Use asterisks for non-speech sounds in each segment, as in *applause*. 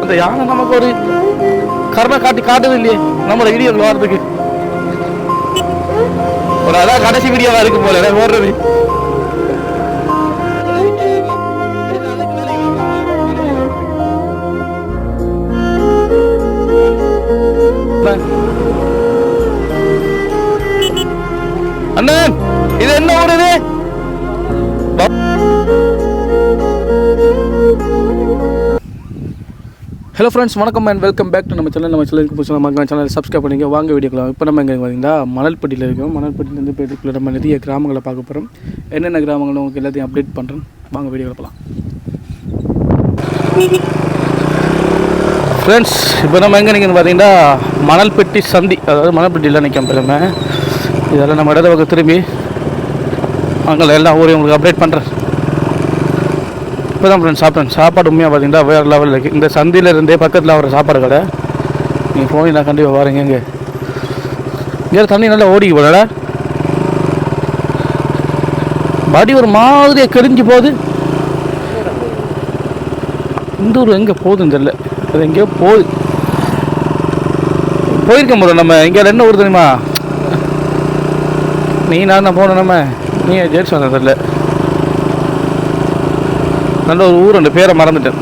அந்த யானை நமக்கு ஒரு கருணை காட்டி காட்டுது இல்லையே நம்மளோட வீடியோவில் வாரத்துக்கு ஒரு அதான் கடைசி வீடியோவா இருக்கு போல ஓடுறது. அண்ணன் இது என்ன ஓடுது? ஹலோ ஃப்ரெண்ட்ஸ் வணக்கம் அண்ட் வெல்கம் பேக் டு நம்ம சேனல் நம்ம சேனலுக்கு புதுசாக நம்ம சேனல் சப்ஸ்கிரைப் பண்ணிங்க வாங்க வீடியோக்கலாம். இப்போ நம்ம எங்கே பார்த்தீங்கன்னா மணல்பட்டியில் இருக்கோம். மணல்பட்டியிலேருந்து போயிட்டு நம்ம நிறைய கிராமங்களை பார்க்க போகிறோம் என்னென்ன கிராமங்கள் உங்களுக்கு எல்லாத்தையும் அப்டேட் பண்ணுறேன் வாங்க வீடியோ போகலாம் ஃப்ரெண்ட்ஸ் இப்போ நம்ம எங்கே நிற்கணும் பார்த்தீங்கன்னா மணல்பட்டி சந்தி அதாவது மணல்பட்டியில் நிற்கும் பெருமை இதெல்லாம் நம்ம இடத்த பக்கம் திரும்பி அங்கே எல்லா ஊரையும் உங்களுக்கு அப்டேட் பண்ணுறேன் இப்போ தான் ஃப்ரெண்ட்ஸ் சாப்பிட்டேன். சாப்பாடு உண்மையாக பார்த்தீங்கன்னா வேறு லெவலில் இருக்குது இந்த சந்தியில் இருந்தே பக்கத்தில் வர சாப்பாடு கடை. நீங்கள் போனீங்கன்னா கண்டிப்பாக வரீங்க இங்கே. இங்கே தண்ணி நல்லா ஓடிக்கு போடல படி ஒரு மாதிரியாக கெரிஞ்சு போகுது. இந்த ஊர் எங்கே போகுதுன்னு தெரியல. அது எங்கேயோ போகுது. போயிருக்க போதும் நம்ம. இங்கே என்ன ஊர் தெரியுமா? நீ நான் போனோம் நம்ம. நீ ஜெயிச்சு வந்ததில்லை தெரியல. நல்ல ஒரு ஊர் அந்த பேரை மறந்துட்டேன்.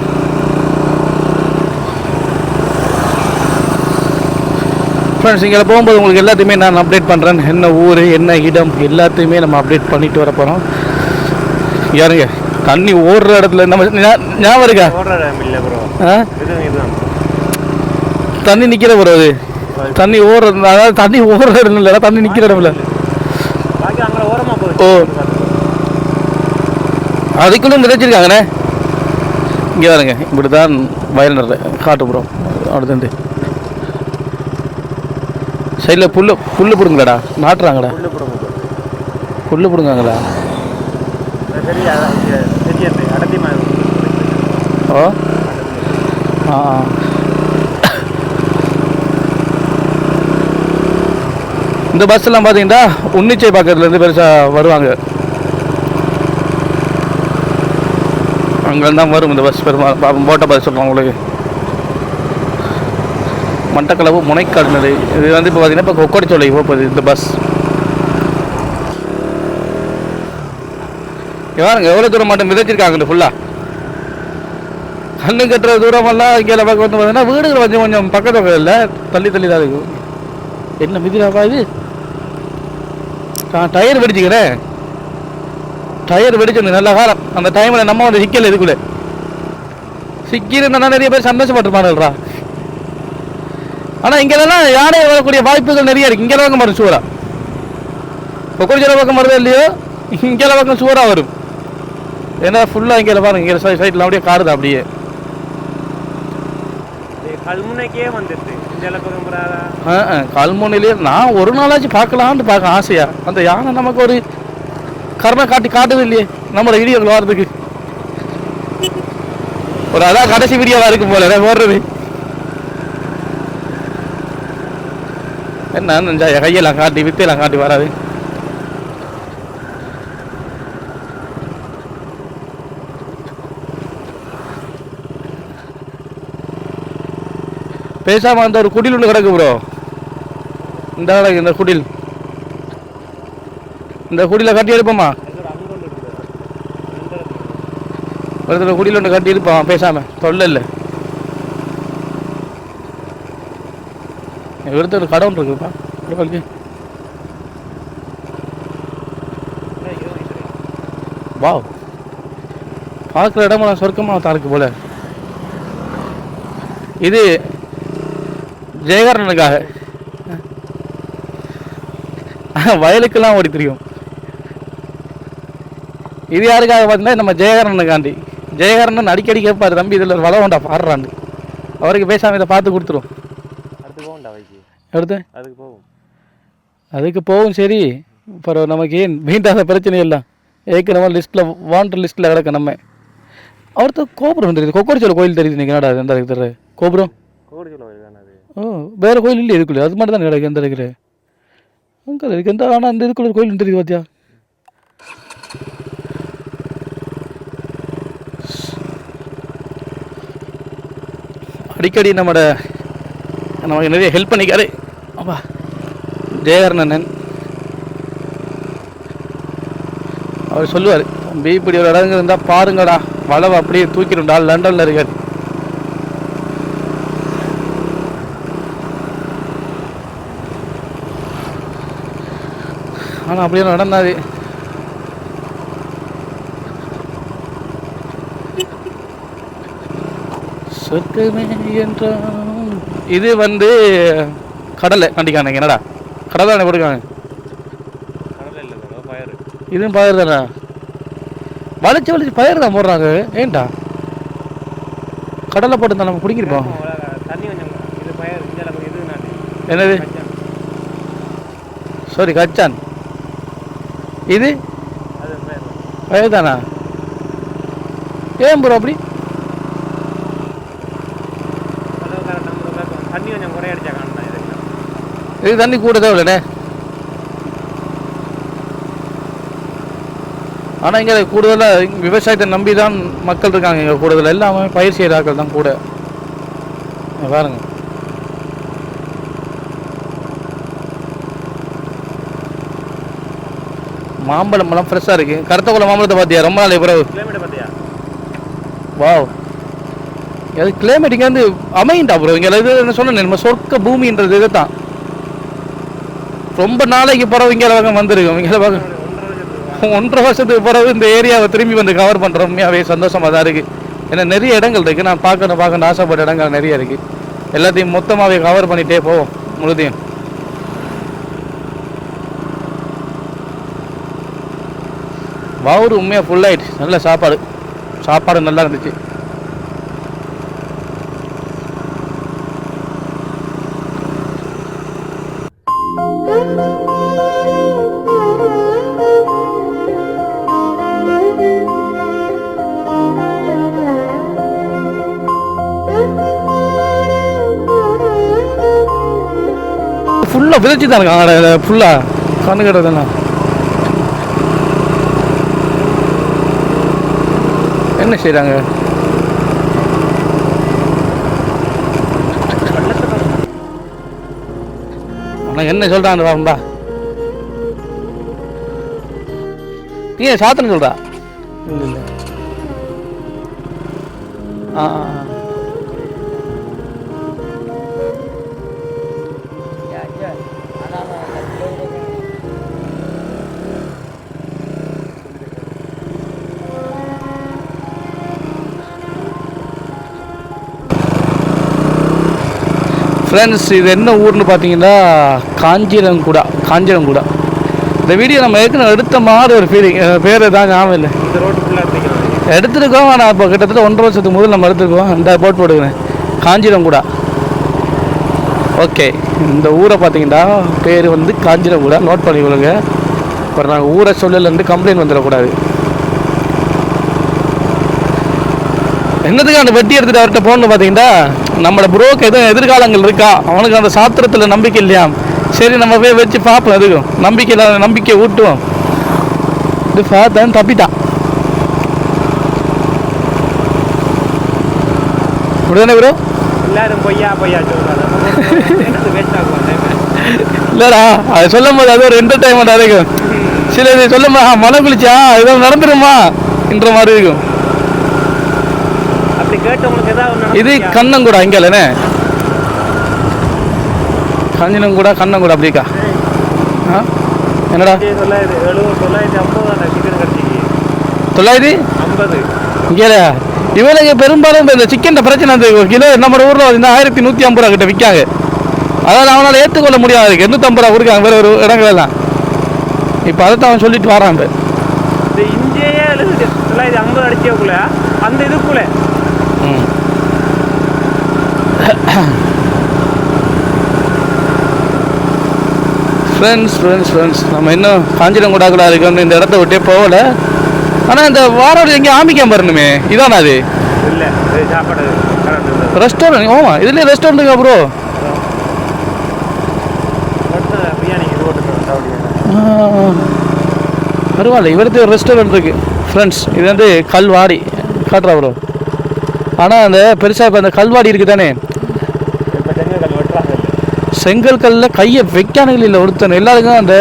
ஃப்ரெண்ட்ஸ் இங்கே போகும்போது உங்களுக்கு எல்லாத்தையுமே நான் அப்டேட் பண்ணுறேன் என்ன ஊர் என்ன இடம் எல்லாத்தையுமே நம்ம அப்டேட் பண்ணிட்டு வர போகிறோம் யாருங்க? தண்ணி ஓடுற இடத்துல நம்ம ஞாபகம் இருக்கா? ஓடுற தண்ணி நிற்கிற ப்ரோ அது. தண்ணி ஓடுறது அதாவது தண்ணி ஓடுற இடம் இல்லை தண்ணி நிற்கிற இடம் இல்லை. ஓ. அதுக்குள்ளே நிறைச்சிருக்காங்கண்ணே இங்கே பாருங்க இப்படி தான் வயலில் காட்டுப்புறம் அடுத்து சைடில் புல்லு புல்லு பிடுங்களாடா நாட்டுறாங்கடா புல்லு பிடுங்காங்களா ஓ. ஆ. இந்த பஸ்ஸெல்லாம் பார்த்தீங்கன்னா உன்னிச்சை பக்கத்துலேருந்து பெருசாக வருவாங்க. அங்கேருந்து தான் வரும் இந்த பஸ் பெருமாள் போட்ட பஸ் சொல்லுவாங்க உங்களுக்கு. மட்டக்களவு முனைக்காடுனது இது வந்து இப்போ பார்த்தீங்கன்னா இப்போ கொக்கோடிச்சோலை போகுது இந்த பஸ் பாருங்க எவ்வளோ தூரம் மட்டும் விதைச்சிருக்காங்க ஃபுல்லாக கண்ணு கட்டுற தூரமெல்லாம் இங்கே பார்க்க வந்து பார்த்தீங்கன்னா வீடுகள் கொஞ்சம் கொஞ்சம் பக்கத்தில் இல்லை தள்ளி தள்ளி தான் இருக்கும் என்ன மிதிராப்பா இது? நான் டயர் பிடிச்சிக்கிறேன் டயர் வெடிச்சு நல்ல காலம். அந்த டைமில் நம்ம வந்து சிக்கல் இதுக்குள்ள சிக்கிருந்தா நிறைய பேர் சந்தோஷப்பட்டுருப்பானுல்றா ஆனால் இங்கெல்லாம் யானை வரக்கூடிய வாய்ப்புகள் நிறைய இருக்கு. இங்கெல்லாம் பக்கம் வரும் சூறா. கொக்கடிச்சல பக்கம் வருதோ இல்லையோ இங்கெல்லாம் பக்கம் சூறா வரும். ஏன்னா ஃபுல்லாக இங்கே பாருங்க. இங்கே சைடில் அப்படியே காருது அப்படியே. கல்முனைக்கே ஆ, கல்முனையிலே நான் ஒரு நாளாச்சும் பார்க்கலான்னு பார்க்க ஆசையா? அந்த யானை நமக்கு ஒரு கருணை காட்டி காட்டுது இல்லையே. நம்மளோட வீடியோவில் வர்றதுக்கு ஒரு அதான் கடைசி வீடியோவா இருக்கு போல ஓடுறது. என்ன கையெல்லாம் காட்டி வித்தையெல்லாம் காட்டி வராது. பேசாம அந்த ஒரு குடில் ஒன்று கிடக்கு ப்ரோ இந்த இந்த குடில். இந்த குடியில் கட்டி எடுப்போமா? ஒரு தடவை குடியில் ஒன்று கட்டி எடுப்போம் பேசாம. தொல்லை இல்லை எடுத்து ஒரு கடை ஒன்று இருக்குப்பா இருக்கு வாவ். பார்க்குற இடமெல்லாம் சொர்க்கமாக தான் இருக்கு போல. இது ஜெயகரனுக்காக. வயலுக்கெல்லாம் ஓடி தெரியும். இது யாருக்காக பார்த்தீங்கன்னா நம்ம ஜெயகரனுக்காண்டி ஜெயகரன் அடிக்கடி கேட்பாரு தம்பி இதில் வள வேண்டா பாடுறான்னு. அவருக்கு பேசாம இதை பார்த்து கொடுத்துரும் அடுத்து அதுக்கு போகும் அதுக்கு போகும் சரி. அப்புறம் நமக்கு ஏன் மீண்டாத பிரச்சனை எல்லாம் ஏற்கனவே லிஸ்ட்டில் வாண்டர் லிஸ்ட்டில் கிடக்க நம்ம. அவர்த்த கோபுரம் தெரியுது. கொக்கரிச்சோல கோயில் தெரியுது நீங்கள் என்னடா எந்த இருக்கிற கோபுரம்? ஓ வேறு கோயில் இல்லை இதுக்குள்ளே. அது மட்டும் தான் கிடக்கு எந்த இருக்கிற அங்கே இருக்கு. எந்த ஆனால் அந்த இதுக்குள்ள ஒரு கோயில் தெரியுது பார்த்தியா அடிக்கடி நம்மட நமக்கு நிறைய ஹெல்ப் பண்ணிக்காரு. அப்பா ஜெயகர்ணன் அவர் சொல்லுவார் தம்பி இப்படி ஒரு இடங்கு இருந்தால் பாருங்கடா வளவை அப்படியே தூக்கிடும்டா லண்டனில் இருக்கார் ஆனால் அப்படியே நடந்தாது. சொர்க்கமே என்றால் இது வந்து கடலை கண்டிக்கானுங்க என்னடா? கடலை தானே பயிர் இதுவும் பயிர் தானே? வளைச்சு வளைச்சு பயிர் தான் போடுறாங்க. ஏன்டா? கடலை போட்டு தான் நம்ம நாட்டு. என்னது? சாரி கச்சான். இது? அது பயிர் பயிர் தானா? ஏன் ப்ரோ அப்படி அளவுக்கார நம்ம தண்ணி கொஞ்சம் குறைய அடிச்சா காணும் இதுக்கு இது தண்ணி கூட தேவையில்லண்ணே. ஆனால் இங்கே கூடுதலாக விவசாயத்தை நம்பி தான் மக்கள் இருக்காங்க இங்கே கூடுதல். எல்லாமே பயிர் செய்கிற ஆட்கள் தான் கூட. பாருங்க. மாம்பழம் எல்லாம் ஃப்ரெஷ்ஷாக இருக்குது கருத்த குளம் மாம்பழத்தை பார்த்தியா? ரொம்ப நாள் பிறகு. வாவ் அது கிளைமேட் இங்கே வந்து அமையுண்டா ப்ரோ இங்கே இது என்ன சொன்னேன் நம்ம சொர்க்க பூமின்றது இது தான் ரொம்ப நாளைக்கு பிறகு இங்கே பக்கம் வந்திருக்கும் இங்கே பக்கம் ஒன்றரை வருஷத்துக்கு பிறகு இந்த ஏரியாவை திரும்பி வந்து கவர் பண்ணுறோம் உண்மையாகவே சந்தோஷமாக தான் இருக்குது ஏன்னா நிறைய இடங்கள் இருக்குது நான் பார்க்கணும் பார்க்கணும் ஆசைப்பட்ட இடங்கள் நிறைய இருக்குது எல்லாத்தையும் மொத்தமாகவே கவர் பண்ணிகிட்டே போவோம் முழுதையும். வவுறு உண்மையாக ஃபுல் ஆயிடுச்சு. நல்ல சாப்பாடு. சாப்பாடு நல்லா இருந்துச்சு. ஃபுல்லாக விதைச்சி தான் இருக்காங்க ஃபுல்லாக கண்ணு கட்டுறதுலாம் என்ன செய்கிறாங்க ஆனால் என்ன சொல்கிறான் பாம்பா நீ ஏன் சாத்தன்னு சொல்கிறா ஃப்ரெண்ட்ஸ் இது என்ன ஊர்னு பார்த்தீங்கன்னா காஞ்சிரங்குடா காஞ்சிரங்குடா. இந்த வீடியோ நம்ம ஏற்கனவே எடுத்த மாதிரி ஒரு ஃபீலிங் பேர் தான் ஞாபகம் இல்லை. எடுத்துருக்கோம் ஆனால் இப்போ கிட்டத்தட்ட ஒன்றரை வருஷத்துக்கு முதல் நம்ம எடுத்துருக்கோம். இந்த போட் போட்டுக்கிறேன் காஞ்சிரங்குடா. ஓகே இந்த ஊரை பார்த்தீங்கன்னா பேர் வந்து காஞ்சிரங்குடா. நோட் பண்ணிக்கொள்ளுங்க. அப்புறம் நாங்கள் ஊரை சொல்லலேருந்து கம்ப்ளைண்ட் வந்துடக்கூடாது. என்னதுக்கு அந்த வெட்டி எடுத்துட்டு அவர்கிட்ட போகணும்னு பார்த்தீங்கன்னா நம்மளோட ப்ரோக்கு எதுவும் எதிர்காலங்கள் இருக்கா? அவனுக்கு அந்த சாத்திரத்தில் நம்பிக்கை இல்லையா? சரி நம்ம போய் வச்சு பார்ப்போம் எதுக்கும். நம்பிக்கை இல்லாத நம்பிக்கை ஊட்டுவோம். இது பார்த்தேன் தப்பிட்டான். இப்படிதானே ப்ரோ எல்லாரும் பொய்யா பொய்யா *laughs* இல்லைடா அது சொல்லும் போது அது ஒரு என்டர்டைன்மெண்ட் இருக்கும். சில இது சொல்லும் போது "ஆ, மழை குளிச்சா ஏதோ நடந்துருமா? என்ற மாதிரி இருக்கும் அப்படி கேட்டு உங்களுக்கு ஏதாவது இது கண்ணங்கூடா இங்கே இல்லைண்ணே கஞ்சனங்கூடா கண்ணங்கூடா அப்படிக்கா. ஆ? என்னடா? தொள்ளாயிரத்தி ஐம்பது. அந்த இங்கே இவனுக்கு பெரும்பாலும் இந்த சிக்கன் பிரச்சனை ஒரு கிலோ நம்ம ஊரில் வந்து ஆயிரத்தி நூற்றி ஐம்பது ரூபா கிட்ட விற்காங்க. அதாவது அவனால் ஏற்றுக்கொள்ள முடியாது. இருக்கு எண்ணூற்றம்பது ரூபா கொடுக்காங்க. வேறு ஒரு இடங்கள் எல்லாம் இப்போ அதை தான் அவன் சொல்லிட்டு வரான். இந்த எழுபது தொள்ளாயிரத்தி ஐம்பது அடிச்சக்குள்ள அந்த இதுக்குள்ள ம் ஃப்ரெண்ட்ஸ் ஃப்ரெண்ட்ஸ் ஃப்ரெண்ட்ஸ் நம்ம இன்னும் காஞ்சிரங்குடாக்குள்ள இருக்கோம் இந்த இடத்த விட்டே போகல. ஆனால் இந்த வாரோடு எங்கேயும் ஆமிக்காம வரணுமே. இதானா அது? இல்லை சாப்பாடு ரெஸ்டாரண்ட் ஓமா இதுலேயே ரெஸ்டாரண்ட் இருக்கா ப்ரோ பரவாயில்ல இவரது ஒரு ரெஸ்டாரண்ட் இருக்கு. ஃப்ரெண்ட்ஸ் இது வந்து கல்வாடி காட்டுறா ப்ரோ ஆனால் அந்த பெருசாக இப்போ அந்த கல்வாடி இருக்குது தானே செங்கல் கல்லில் கையை வைக்கானுகள் இல்லை ஒருத்தன் எல்லாருக்கும் அந்த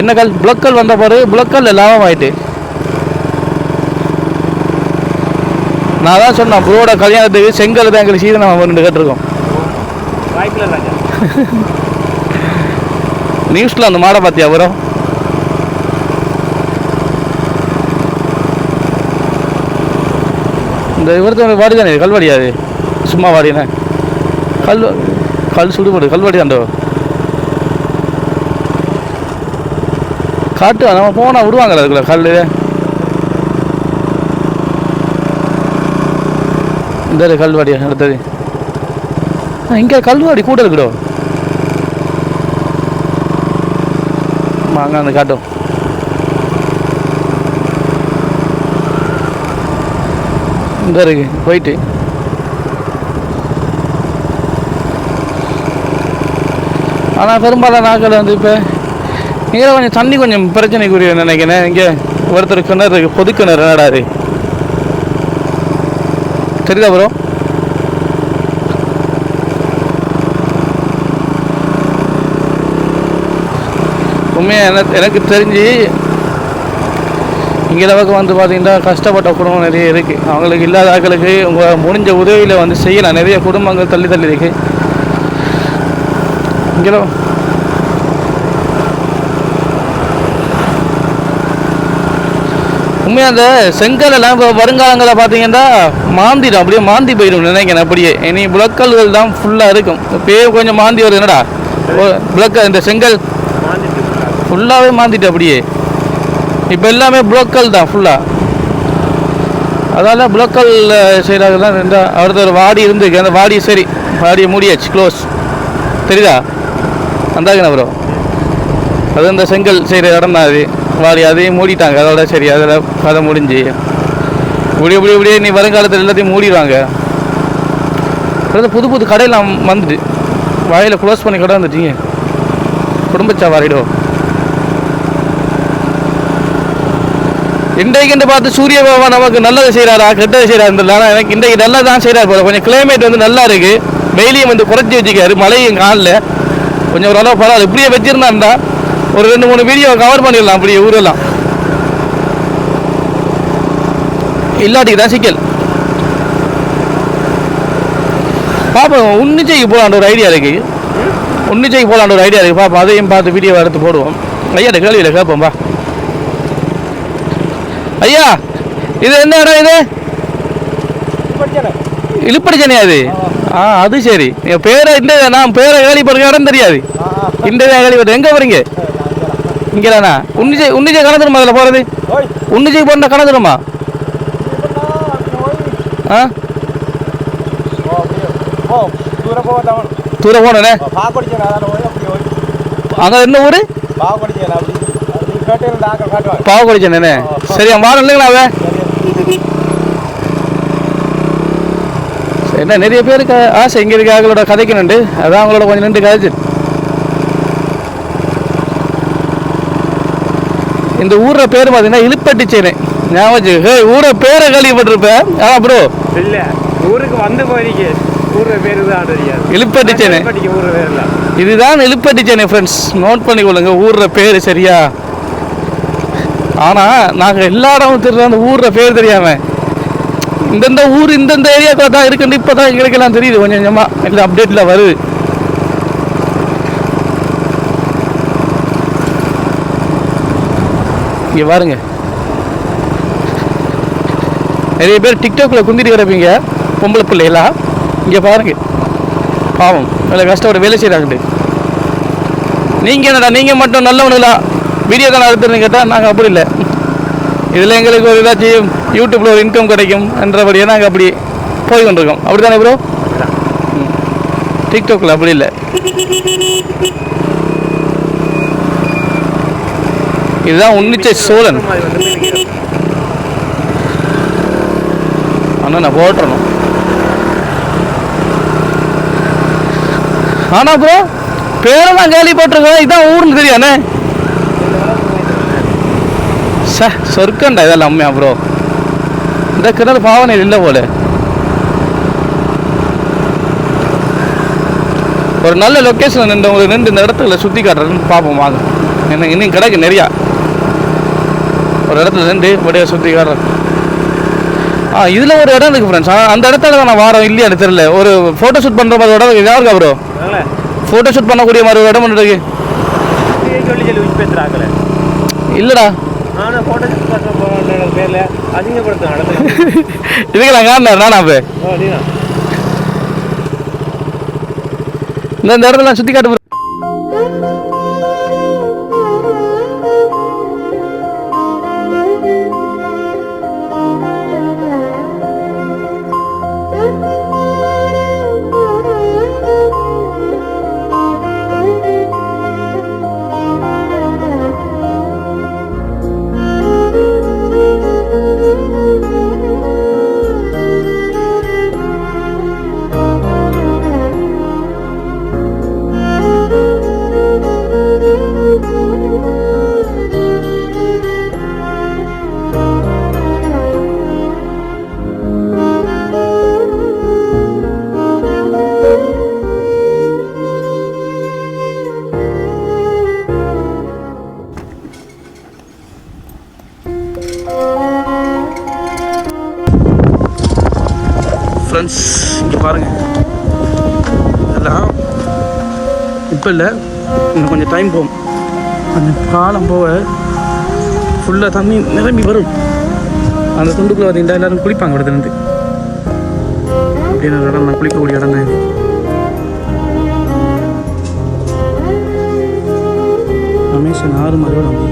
என்ன கல் புலக்கல் வந்த பிறகு புலக்கல் லாபம் ஆயிட்டு. நான் தான் சொன்னேன் ப்ரோட கல்யாணத்துக்கு செங்கல் தான் எங்களுக்கு சீதனம் ரெண்டு கேட்டிருக்கோம். நியூஸில் அந்த மாடை பார்த்தியா ப்ரோ? இந்த இவரத்து வாடி தானே கல்வாடியா அது? சும்மா வாடினே. கல் கல் சுடுபடு கல்வாடி தாண்டோ. காட்டு நம்ம போனால் விடுவாங்கல்ல அதுக்குள்ள கல் இந்த கல்வாடி அடுத்தது இங்கே கல்வாடி கூட இருக்குடோ. வாங்க அந்த காட்டும். இந்த இருக்கு போயிட்டு. ஆனால் பெரும்பாலான நாட்கள் வந்து இப்போ இங்கே கொஞ்சம் தண்ணி கொஞ்சம் பிரச்சனைக்குரிய நினைக்கிறேன். இங்கே ஒருத்தர் கிணறு இருக்குது பொது கிணறு. நடாது தெரியுதா ப்ரோ உண்மையாக எனக்கு எனக்கு தெரிஞ்சு இங்கே அளவுக்கு வந்து பார்த்தீங்கன்னா கஷ்டப்பட்ட குடும்பம் நிறைய இருக்குது அவங்களுக்கு இல்லாத ஆட்களுக்கு உங்கள் முடிஞ்ச உதவியில் வந்து செய்யலாம். நிறைய குடும்பங்கள் தள்ளி தள்ளி இருக்குது இங்கே உண்மையாக அந்த செங்கல்லாம் இப்போ வருங்காலங்களில் பார்த்தீங்கன்னா மாந்திடும் அப்படியே மாந்தி போயிடும் நினைக்கிறேன் அப்படியே. இனி புலக்கல்கள் தான் ஃபுல்லாக இருக்கும். இப்பயே கொஞ்சம் மாந்தி வருது என்னடா? புலக்கல் இந்த செங்கல். ஃபுல்லாகவே மாந்திட்டு அப்படியே. இப்போ எல்லாமே புலக்கல் தான் ஃபுல்லாக அதால் புலக்கல் செய்கிறாங்க தான் ரெண்டா அடுத்த ஒரு வாடி இருந்துருக்கு. அந்த வாடி சரி வாடியை மூடியாச்சு க்ளோஸ் தெரியுதா? அந்தாங்கண்ணா ப்ரோ அது இந்த செங்கல் செய்கிற இடம் தான் அது வாடி அதையும் மூடிட்டாங்க. அதோட சரி அதில் கதை முடிஞ்சு. இப்படி இப்படி இப்படியே நீ வருங்காலத்தில் எல்லாத்தையும் மூடிடுவாங்க. அதாவது புது புது கடையெல்லாம் வந்துட்டு. வாயில் க்ளோஸ் பண்ணி கடை வந்துட்டீங்க குடும்பச்சா வாரிடோ இன்றைக்கு பார்த்து சூரிய பகவான் நமக்கு நல்லது செய்கிறாரா கெட்டது செய்கிறாரு ஆனால் எனக்கு இன்றைக்கு நல்லா தான் செய்கிறார் போல. கொஞ்சம் கிளைமேட் வந்து நல்லா இருக்குது வெயிலையும் வந்து குறைச்சி வச்சுக்காரு மழையும் காலில் கொஞ்சம் ஓரளவு பரவாயில்ல. இப்படியே வச்சிருந்தாருந்தா ஒரு ரெண்டு மூணு வீடியோ கவர் பண்ணிடலாம் அப்படியே ஊரெல்லாம். இல்லாட்டிக்கு தான் சிக்கல். பார்ப்போம் உன்னிச்சைக்கு போகலான்ற ஒரு ஐடியா இருக்கு. உன்னிச்சைக்கு போகலான்ற ஒரு ஐடியா இருக்கு. பாப்போம் அதையும் பார்த்து வீடியோ எடுத்து போடுவோம். ஐயா கேள்வியில் கேட்போம் பா ஐயா இது என்ன இடம் இது? இழுப்படிச்சனையா அது ஆ அது சரி. என் பேரை இந்த நான் பேரை கேள்விப்படுற இடம் தெரியாது. இந்த கேள்விப்பட்டு எங்கே போகிறீங்க இங்கே தானா. உன்னிச்சை உன்னிச்சை கணந்துருமா அதில் போகிறது உன்னிச்சை போனால் கணந்துருமா ஆ தூரம்? போனே அங்கே என்ன ஊர்? பாவக்குடிச்சனே சரி அவன் வாரம் இல்லைங்களா அவன்? என்ன நிறைய பேருக்கு ஆசை இங்கே இருக்க அவங்களோட கதைக்கணுண்டு அதான் அவங்களோட கொஞ்சம் நின்று கதைச்சு. இந்த ஊரோட பேர் பார்த்தீங்கன்னா இழுப்பட்டிச்சேனே ஞாபகம் வச்சுக்க. ஹே ஊரை பேரை கேள்விப்பட்டிருப்பேன். ஆ ப்ரோ இல்ல ஊருக்கு வந்து போயிருக்கே ஊர் பேரு தான் பேர் இல்ல இதுதான் இழுப்பட்டிச்சேனே ஃப்ரெண்ட்ஸ் நோட் பண்ணிக்கொள்ளுங்க ஊரோட பேர் சரியா? ஆனால் நாங்கள் எல்லா இடமும் தெரிஞ்ச அந்த ஊரோட பேர் தெரியாம. இந்தந்த ஊர் இந்தந்த ஏரியாக்குள்ள தான் இருக்குன்னு இப்போ தான் எங்களுக்கெல்லாம் தெரியுது. கொஞ்சம் கொஞ்சமாக இல்லை அப்டேட்டில் வருது. இங்கே பாருங்க. நிறைய பேர் டிக்டாக்ல குந்திட்டு கிடப்பீங்க. பொம்பளை பிள்ளைகளா இங்கே பாருங்க. பாவம். வேலை கஷ்டப்பட்டு வேலை செய்கிறாங்கட்டு நீங்கள் என்னடா நீங்கள் மட்டும் நல்லவனுங்களா வீடியோ தானே அறுத்துன்னு கேட்டால் நாங்கள் அப்படி இல்லை. இதில் எங்களுக்கு ஒரு ஏதாச்சும் யூடியூப்பில் ஒரு இன்கம் கிடைக்கும் என்றபடியே நாங்கள் அப்படி போய் கொண்டிருக்கோம். அப்படி தானே ப்ரோ டிக்டாக்ல அப்படி இல்லை. இதுதான் உன்னிச்சை சோழன். ஆனால் நான் போட்டுறணும். ஆனா ப்ரோ பேரெல்லாம் கேள்விப்பட்டிருக்கோம் இதான் ஊர்னு தெரியானே ச சொர்க்கண்டா இதெல்லாம் அம்மையா ப்ரோ இந்த கிணறு பாவனை இல்லை போல. ஒரு நல்ல லொக்கேஷன் நின்று உங்களுக்கு நின்று இந்த இடத்துல சுற்றி காட்டுறேன்னு பார்ப்போம் வாங்க. என்ன இன்னும் கிடக்கு நிறையா. ஒரு இடத்துல நின்று அப்படியே சுற்றி காட்டுறேன் ஆ இதில் ஒரு இடம் இருக்குது ஃப்ரெண்ட்ஸ் அந்த இடத்துல தான் நான் வாரம் இல்லையா தெரியல. ஒரு ஃபோட்டோ ஷூட் பண்ணுற மாதிரி இடம் இருக்கு. யாருக்கா ப்ரோ ஃபோட்டோ ஷூட் பண்ணக்கூடிய மாதிரி ஒரு இடம் ஒன்று இருக்கு. இல்லைடா. ஆனால் ஃபோட்டோ ஷூட் பண்ணுற போகிற பேரில் அதிகப்படுத்தும் இடத்துல இதுக்கு நான் காட்டினார் நானா இந்த இடத்துல நான் சுற்றி காட்டு ஃப்ரெண்ட்ஸ் இங்கே பாருங்கள் இதெல்லாம் இப்போ இல்லை. இன்னும் கொஞ்சம் டைம் போகும். கொஞ்சம் காலம் போக ஃபுல்லாக தண்ணி நிரம்பி வரும். அந்த துண்டுக்குள்ளே பார்த்தீங்கன்னா எல்லாரும் குளிப்பாங்க இடத்துலேருந்து அப்படின்னு ஒரு இடம் நான் குளிக்கக்கூடிய இடம் தான் இது. ஆறு மாதிரி நம்ம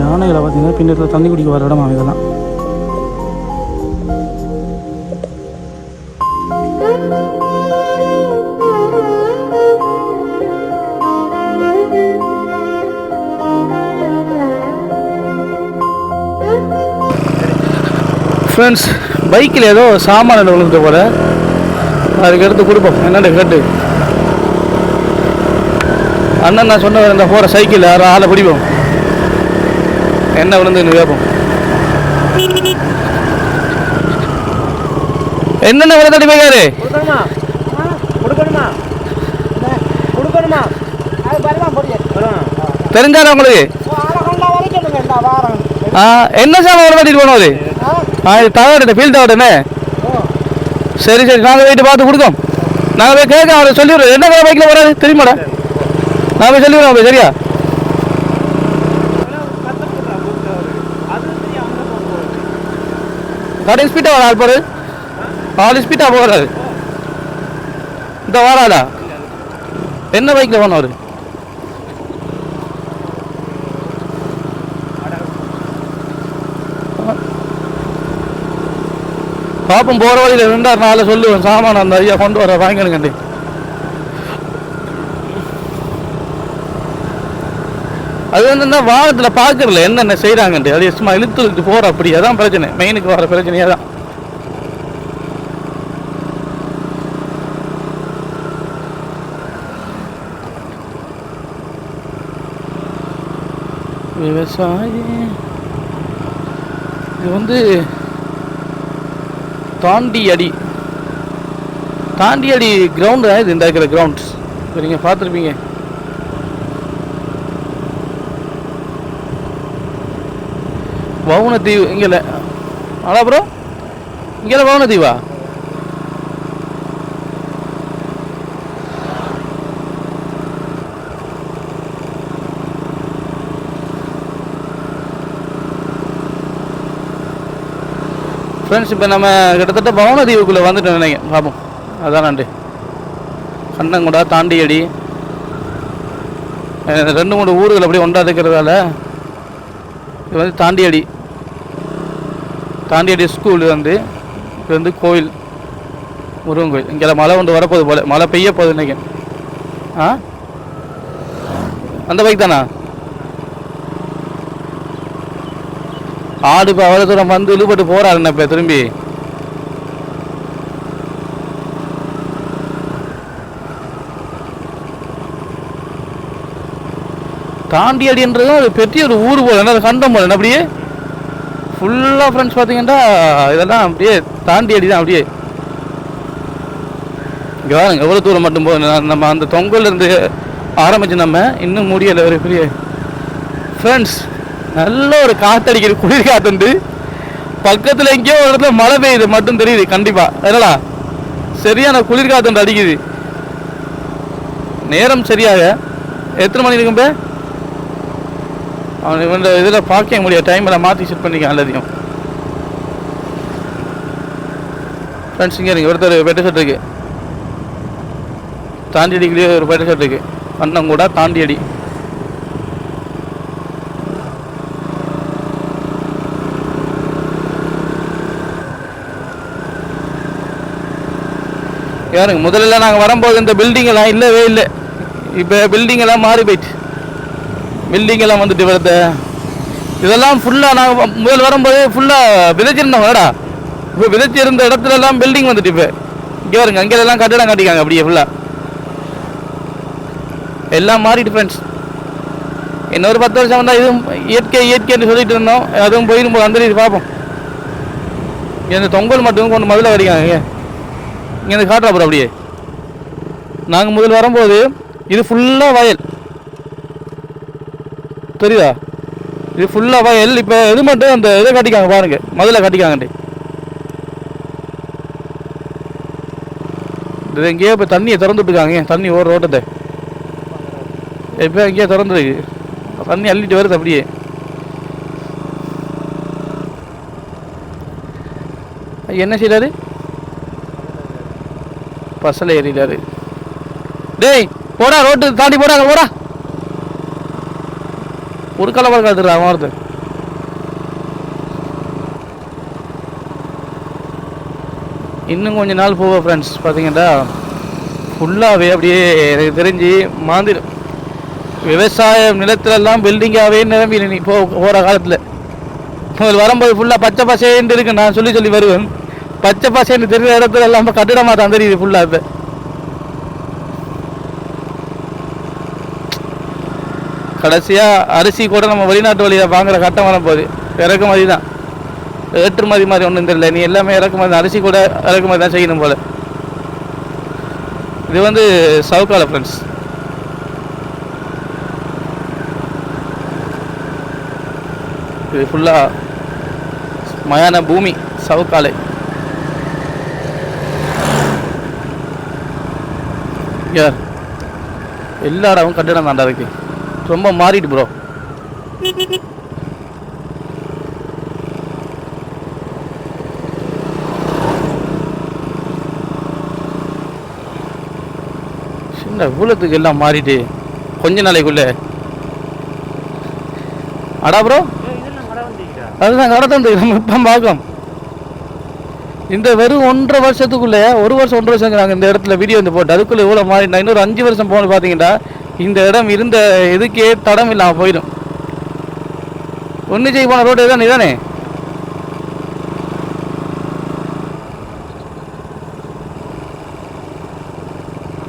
யானைகளை பார்த்தீங்கன்னா பின்னத்தில் தண்ணி குடிக்க வர இடமா இதெல்லாம். ஃப்ரெண்ட்ஸ் பைக்கில் ஏதோ சாமான விழுந்து போல அதுக்கு எடுத்து கொடுப்போம். என்னென்ன கேட்டு? அண்ணன் நான் சொன்ன இந்த போகிற சைக்கிள் யாரும் ஆளை பிடிப்போம். என்ன விழுந்துன்னு கேட்போம். என்னென்ன போய்க்காரு? பரவாயில்ல முடியாது வரும் தெரிஞ்சாலும் உங்களுக்கு? என்ன சாமான் விழுந்தாட்டி போனோம் அது? ஆ ஆ இது ஃபீல்ட் தவறுனே சரி சரி நாங்கள் போயிட்டு பார்த்து கொடுக்கோம் நாங்கள் போய் கேட்க அவரை சொல்லிடுறோம் என்ன பைக்கில் வராது தெரியுமாடா? நான் போய் சொல்லிடுறோம் போய் சரியா? அது ஸ்பீட்டாக வர ஆள் பாரு. ஆள் ஸ்பீட்டாக போகிறாரு இந்த வாராடா. என்ன பைக்கில் போனவர்? பாப்போம் போகிற வழியில் ரெண்டார் நாளை சொல்லுவேன் சாமான அந்த ஐயா கொண்டு வர வாங்கினுங்கண்டி அது வந்து என்ன வாகனத்தில் பார்க்கறல என்னென்ன செய்கிறாங்கன்ட்டு அது சும்மா இழுத்து இழுத்து போகிற அப்படி அதான் பிரச்சனை. மெயினுக்கு வர பிரச்சனையே தான் விவசாயி. இது வந்து தாண்டியடி தாண்டியடி கிரவுண்ட் கிரவுண்டு இது இந்த இருக்கிற கிரவுண்ட் சரிங்க பார்த்துருப்பீங்க. வவுனத்தீவு இங்கே ஆடா ப்ரோ இங்கே வவுனத்தீவா ஃப்ரெண்ட்ஸ் இப்போ நம்ம கிட்டத்தட்ட பவனதீவுக்குள்ளே வந்துட்டோம் நினைங்க பார்ப்போம் அதான் நண்டு கண்ணங்குடா தாண்டியடி. ரெண்டு மூணு ஊர்கள் அப்படியே ஒன்றா இருக்கிறதால இது வந்து தாண்டியடி. தாண்டியடி ஸ்கூல் வந்து இது வந்து கோயில் முருகன் கோயில் இங்கே மழை ஒன்று வரப்போகுது போல. மழை பெய்ய போகுது இன்றைக்கி ஆ? அந்த பைக் தானா? ஆடு இப்போ அவ்வளோ தூரம் வந்து இழுபட்டு போகிறாருண்ணே இப்போ திரும்பி? தாண்டியடின்றதும் அது பெரிய ஒரு ஊர் போல. என்ன சண்டம் கண்டம் போல. என்ன அப்படியே? ஃபுல்லாக ஃப்ரெண்ட்ஸ் பார்த்தீங்கன்னா இதெல்லாம் அப்படியே தாண்டியடி தான் அப்படியே. இங்கே பாருங்க எவ்வளோ தூரம் மட்டும் போகுது நம்ம அந்த தொங்கல்ல இருந்து ஆரம்பிச்சு நம்ம இன்னும் முடியலை ஒரு பெரிய ஃப்ரெண்ட்ஸ் நல்ல ஒரு காத்தடிக்கிற குளிர் காத்துண்டு. பக்கத்தில் எங்கேயோ ஒரு இடத்துல மழை பெய்யுது மட்டும் தெரியுது கண்டிப்பாக அதனால சரியான குளிர் காத்துண்டு அடிக்குது. நேரம் சரியாக. எத்தனை மணி இருக்கும்பே பே? வந்து இதில் பார்க்க முடியாது டைமில் மாற்றி செட் பண்ணிக்க எல்லாத்தையும் ஃப்ரெண்ட்ஸ் இங்கே இருக்கு. ஒருத்தர் பெட்டர் ஷர்ட் இருக்கு. தாண்டி அடிக்கலையே ஒரு பெட்ட ஷர்ட் இருக்கு. வண்ணம் கூட தாண்டி அடி யாருங்க முதல்ல நாங்கள் வரும்போது இந்த பில்டிங்கெல்லாம் இல்லவே இல்லை. இப்போ பில்டிங்கெல்லாம் மாறி போயிடுச்சு பில்டிங்கெல்லாம் வந்துட்டு வருது இதெல்லாம் ஃபுல்லாக நாங்கள் முதல் வரும்போது ஃபுல்லாக விதைச்சிருந்தோம் வேடா இப்போ விதைச்சிருந்த இடத்துல எல்லாம் பில்டிங் வந்துட்டு இப்போ. இங்கே வருங்க அங்கேயெல்லாம் எல்லாம் கட்டிக்காங்க அப்படியே ஃபுல்லாக எல்லாம் மாறிட்டு ஃப்ரெண்ட்ஸ் இன்னொரு பத்து வருஷம் வந்தால் இதுவும் இயற்கை இயற்கைன்னு சொல்லிட்டு இருந்தோம். அதுவும் போயிடும் போது அந்த பார்ப்போம். இந்த தொங்கல் மட்டும் கொண்டு முதல்ல கடிக்காங்க இங்கே இருந்து காட்டுறா அப்புறம் அப்படியே. நாங்கள் முதல் வரும்போது இது ஃபுல்லாக வயல். தெரியுதா? இது ஃபுல்லாக வயல். இப்போ இது மட்டும் அந்த இதை கட்டிக்காங்க பாருங்க. முதல்ல கட்டிக்காங்கண்டி இது எங்கேயோ இப்போ தண்ணியை திறந்து விட்டுருக்காங்க தண்ணி ஓடுற ஓட்டத்தை. இப்போ எங்கேயோ திறந்துருக்கு. தண்ணி அள்ளிட்டு வருது அப்படியே. என்ன செய்யறாரு பஸ்ஸில் ஏறிட்டாரு. டேய் போடா ரோட்டு தாண்டி போடா போடா. ஒரு கலவர் காத்துறா அவன் இன்னும் கொஞ்ச நாள் போவ ஃப்ரெண்ட்ஸ் பார்த்தீங்கன்னா ஃபுல்லாகவே அப்படியே எனக்கு தெரிஞ்சு மாந்திரம் விவசாய நிலத்திலெல்லாம் பில்டிங்காகவே நிரம்பி நீ போ போகிற காலத்தில். முதல் வரும்போது ஃபுல்லாக பச்சை பசேன்னு இருக்கு நான் சொல்லி சொல்லி வருவேன். பச்சை பசேன்னு தெரிஞ்ச இடத்துல எல்லாம் கட்டிடமாக தான் தெரியுது ஃபுல்லாக இப்போ. கடைசியாக அரிசி கூட நம்ம வெளிநாட்டு வழியில் வாங்குற கட்டம் வரப்போகுது. இறக்குமதி தான். ஏற்றுமதி மாதிரி ஒன்றும் தெரியல. நீ எல்லாமே இறக்குமதி அரிசி கூட இறக்குமதி தான் செய்யணும் போல். இது வந்து சவுக்கால ஃப்ரெண்ட்ஸ் இது ஃபுல்லாக மயான பூமி சவுக்காலை. யார் எல்லா இடமும் கட்டிடம் தாண்டா இருக்கு. ரொம்ப மாறிட்டு ப்ரோ சின்ன இவ்வளோத்துக்கு எல்லாம் மாறிட்டு கொஞ்ச நாளைக்குள்ள. அடா ப்ரோ கடை அதுதான் கடத்தந்து நம்ம இப்போ பார்க்கலாம் இந்த வெறும் ஒன்றரை வருஷத்துக்குள்ளே ஒரு வருஷம் ஒன்றரை வருஷம் நாங்கள் இந்த இடத்துல வீடியோ வந்து போட்டு. அதுக்குள்ளே இவ்வளோ மாறி இன்னொரு அஞ்சு வருஷம் போகணும் பார்த்தீங்கன்னா இந்த இடம் இருந்த இதுக்கே தடம் இல்லாமல் போயிடும். ஒன்று செய்ய போன ரோடு இதானே இதானே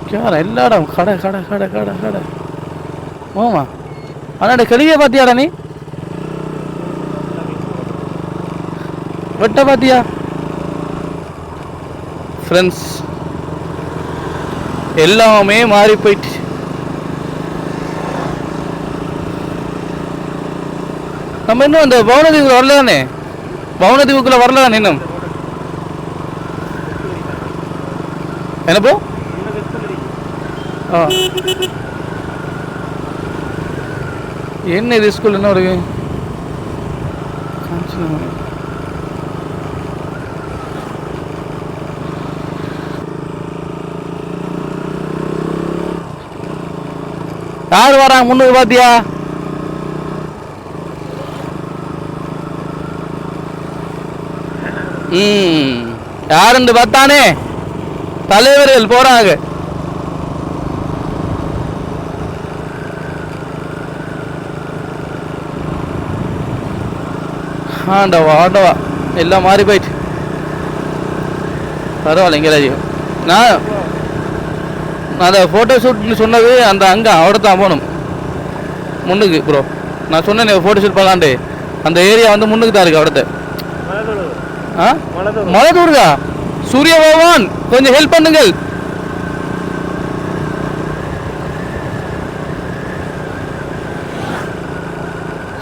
கேரளா எல்லா இடம் கடை கடை கடை கடை கடை. ஓமா அண்ணாட கழுவியை பார்த்தியாடா நீ? வெட்ட பாத்தியா? ஃப்ரெண்ட்ஸ் எல்லாமே மாறி போயிட்டு. நம்ம இன்னும் அந்த பவுனதீவுக்குள்ள வரலானே? பவனதீவுக்குள்ள பவுனதீவுக்குள்ள இன்னும்? என்னப்போ? என்ன இது ஸ்கூல் என்ன இருக்கு யார் வராங்க? முன்னூறு பாத்தியா? ம். யாருன்னு பார்த்தானே? தலைவர்கள் போறாங்க. ஆண்டவா ஆண்டவா. எல்லாம் மாறி போயிட்டு. பரவாயில்ல இங்கே நான் அந்த ஃபோட்டோ ஷூட்னு சொன்னது அந்த அங்கே അവിടെ தான் போகணும். முன்னுக்கு ப்ரோ நான் சொன்னேன் ஃபோட்டோ ஷூட் பண்ணலான்ட்டு. அந்த ஏரியா வந்து முன்னுக்கு தான் இருக்கு அവിടുത്തെ. ஆ? மழை தூருதா சூரிய பகவான் கொஞ்சம் ஹெல்ப் பண்ணுங்கள்.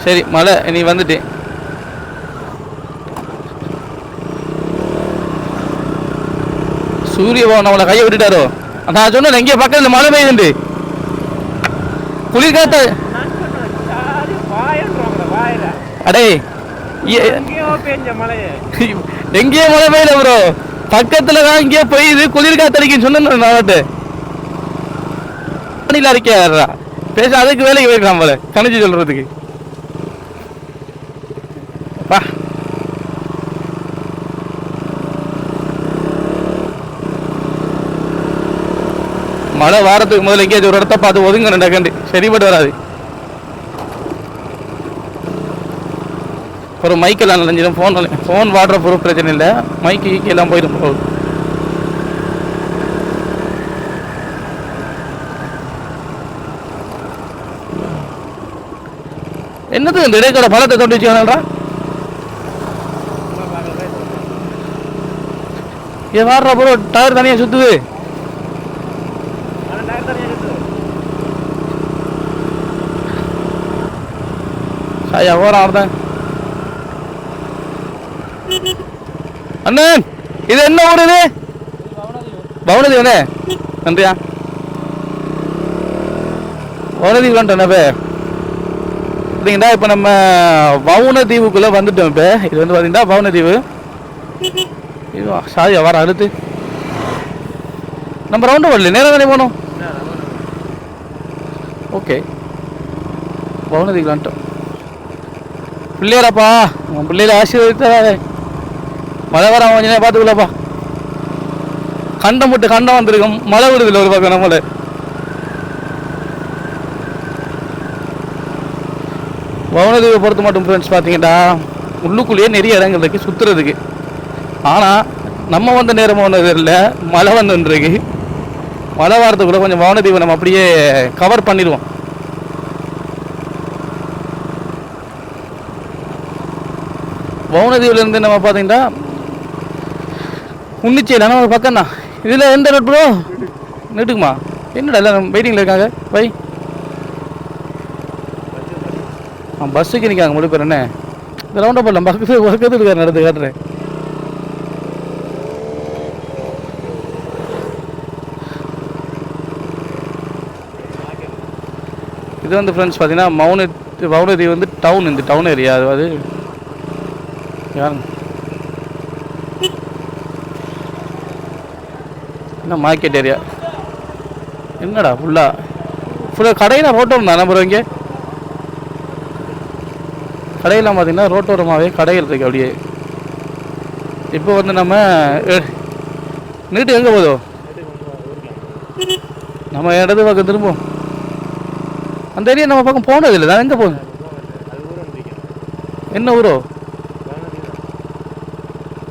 சரி மழை நீ வந்துட்டேன் சூரிய பகவான் அவளை கையை விட்டுட்டாரோ? நான் சொன்னேன் எங்கேயோ பக்கத்தில் மழை பெய்யுது குளிர்காத்த. வாயில அடே எங்கேயோ மழை பெய்யல ப்ரோ. பக்கத்துல தான் இங்கேயோ பெய்யுது குளிர்காத்தடிக்குன்னு சொன்னேன் நான் பேச அதுக்கு வேலைக்கு போயிருக்கலாம் போல கணிச்சு சொல்றதுக்கு. மழை வாரத்துக்கு முதல்ல எங்கேயாச்சும் ஒரு இடத்த பார்த்து ஒதுங்க நடக்கண்டு கண்டு சரிப்பட்டு வராது. அப்புறம் மைக்கெல்லாம் நினைஞ்சிடும் ஃபோன் ஃபோன் வாடுற பொருள் பிரச்சனை இல்லை. மைக்கு கீக்கி எல்லாம் போயிடும். போகுது. என்னது இந்த இடைக்கடை பழத்தை தொட்டு வச்சுக்கானடா ஏ வாடுறா ப்ரோ டயர் தனியாக சுற்றுது ஆனால் டயர் தனியாக இருக்குது ஆடுதான் அண்ணன் இது என்ன ஊர் இது? பவனதி அண்ணே நன்றியா பவனதி வந்துட்டோம் பார்த்தீங்கன்னா இப்போ நம்ம வவுனதீவுக்குள்ளே வந்துட்டோம் இப்போ. இது வந்து பார்த்தீங்கன்னா வவுனதீவு இது சாரியா வர அடுத்து நம்ம ரவுண்டு வரல நேரம் தானே போகணும்? ஓகே பவனதீவுக்கு வந்துட்டோம். பிள்ளையாரப்பா உன் பிள்ளையில ஆசீர்வதித்தாரே மழை வர கொஞ்ச நேரம் பார்த்துக்கலப்பா கண்டம் விட்டு கண்டம் வந்திருக்கும். மழை விடுதில்ல ஒரு பக்கம் நம்மள. பவனதீவை பொறுத்த மட்டும் ஃப்ரெண்ட்ஸ் பார்த்தீங்கன்னா உள்ளுக்குள்ளேயே நிறைய இடங்கள் இருக்குது சுற்றுறதுக்கு ஆனால் நம்ம வந்த நேரம் வந்தது இல்லை மழை வந்துருக்கு மழை வாரத்துக்குள்ளே கொஞ்சம் பவனதீவை நம்ம அப்படியே கவர் பண்ணிடுவோம். பவுனதீவுலேருந்து நம்ம பார்த்தீங்கன்னா உன்னிச்சையில் நம்ம பக்கம் தான் இதில் எந்த ரூட் ப்ரோ நெட்டுக்குமா என்னடா எல்லாம் வெயிட்டிங்கில் இருக்காங்க? வை. ஆ பஸ்ஸுக்கு நிற்காங்க முழு பேர் என்ன? இந்த ரவுண்டை போடலாம் பக்கத்து பக்கத்தில் இருக்கார் நடந்து காட்டுறேன் இது வந்து ஃப்ரெண்ட்ஸ் பார்த்தீங்கன்னா மௌன மௌனதி வந்து டவுன் இந்த டவுன் ஏரியா அது அது. யாருங்க? என்ன மார்க்கெட் ஏரியா என்னடா ஃபுல்லா ஃபுல்லாக கடையில் ரோட்டோரம் தான் நம்புறோம் இங்கே? கடையெல்லாம் பார்த்தீங்கன்னா ரோட்டோரமாகவே கடைகள் இருக்கு அப்படியே. இப்போ வந்து நம்ம நீட்டு எங்கே போதோ நம்ம இடது பக்கம் திரும்பும் அந்த ஏரியா நம்ம பக்கம் போனது இல்லை எங்கே போகுது என்ன ஊரோ?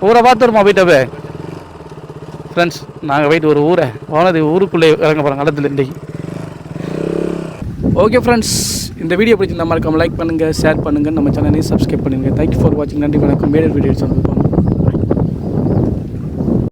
ஊரை பார்த்துருமா போயிட்டவே ஃப்ரெண்ட்ஸ் நாங்கள் போயிட்டு ஒரு ஊரை வானதி ஊருக்குள்ளே இறங்க போகிறோம் களத்தில் இன்றைக்கி ஓகே ஃப்ரெண்ட்ஸ் இந்த வீடியோ பிடிச்சிருந்தா மறக்காம லைக் பண்ணுங்கள் ஷேர் பண்ணுங்கள் நம்ம சேனலையும் சப்ஸ்கிரைப் பண்ணுங்கள் தேங்க்யூ ஃபார் வாட்சிங் நன்றி வணக்கம். மேடர் வீடியோஸ் வந்து